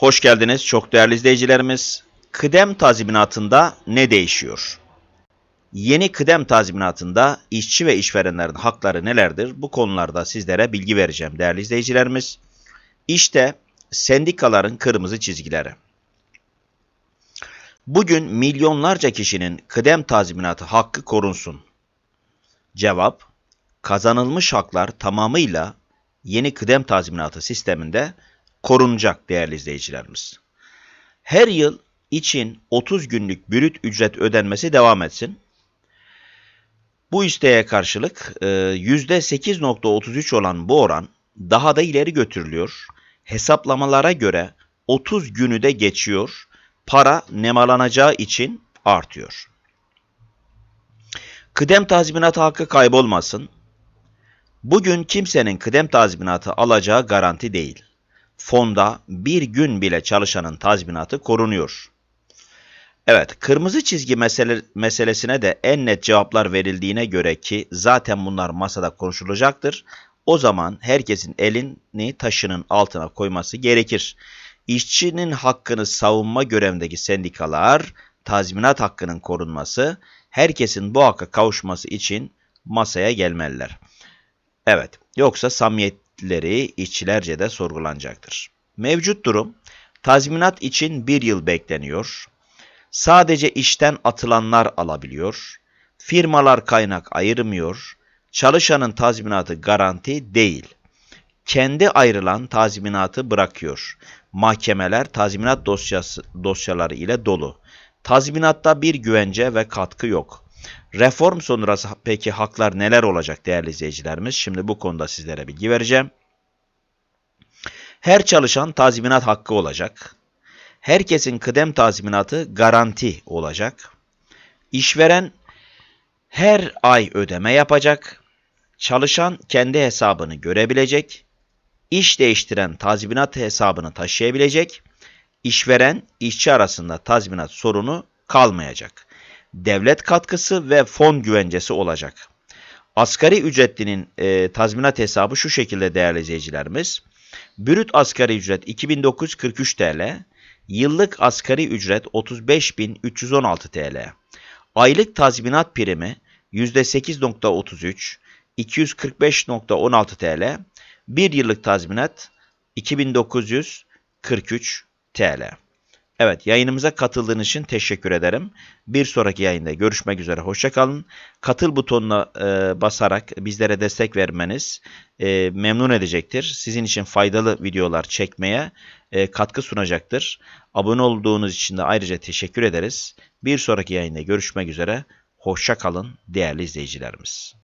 Hoş geldiniz çok değerli izleyicilerimiz. Kıdem tazminatında ne değişiyor? Yeni kıdem tazminatında işçi ve işverenlerin hakları nelerdir? Bu konularda sizlere bilgi vereceğim değerli izleyicilerimiz. İşte sendikaların kırmızı çizgileri. Bugün milyonlarca kişinin kıdem tazminatı hakkı korunsun. Cevap, kazanılmış haklar tamamıyla yeni kıdem tazminatı sisteminde korunacak değerli izleyicilerimiz. Her yıl için 30 günlük bürüt ücret ödenmesi devam etsin. Bu isteğe karşılık e, %8.33 olan bu oran daha da ileri götürülüyor. Hesaplamalara göre 30 günü de geçiyor. Para nemalanacağı için artıyor. Kıdem tazminatı hakkı kaybolmasın. Bugün kimsenin kıdem tazminatı alacağı garanti değil. Fonda bir gün bile çalışanın tazminatı korunuyor. Evet, kırmızı çizgi mesele, meselesine de en net cevaplar verildiğine göre ki zaten bunlar masada konuşulacaktır. O zaman herkesin elini taşının altına koyması gerekir. İşçinin hakkını savunma görevindeki sendikalar, tazminat hakkının korunması, herkesin bu hakka kavuşması için masaya gelmeliler. Evet, yoksa samimiyetleri işçilerce de sorgulanacaktır. Mevcut durum, tazminat için bir yıl bekleniyor. Sadece işten atılanlar alabiliyor. Firmalar kaynak ayırmıyor. Çalışanın tazminatı garanti değil. Kendi ayrılan tazminatı bırakıyor. Mahkemeler tazminat dosyası, dosyaları ile dolu. Tazminatta bir güvence ve katkı yok. Reform sonrası peki haklar neler olacak değerli izleyicilerimiz? Şimdi bu konuda sizlere bilgi vereceğim. Her çalışan tazminat hakkı olacak. Herkesin kıdem tazminatı garanti olacak. İşveren her ay ödeme yapacak. Çalışan kendi hesabını görebilecek. İş değiştiren tazminat hesabını taşıyabilecek. İşveren işçi arasında tazminat sorunu kalmayacak. Devlet katkısı ve fon güvencesi olacak. Asgari ücretlinin e, tazminat hesabı şu şekilde değerli izleyicilerimiz. Brüt asgari ücret 2943 TL, yıllık asgari ücret 35.316 TL. Aylık tazminat primi %8.33, 245.16 TL. Bir yıllık tazminat 2943 TL. Evet yayınımıza katıldığınız için teşekkür ederim. Bir sonraki yayında görüşmek üzere. Hoşçakalın. Katıl butonuna e, basarak bizlere destek vermeniz e, memnun edecektir. Sizin için faydalı videolar çekmeye e, katkı sunacaktır. Abone olduğunuz için de ayrıca teşekkür ederiz. Bir sonraki yayında görüşmek üzere. Hoşçakalın değerli izleyicilerimiz.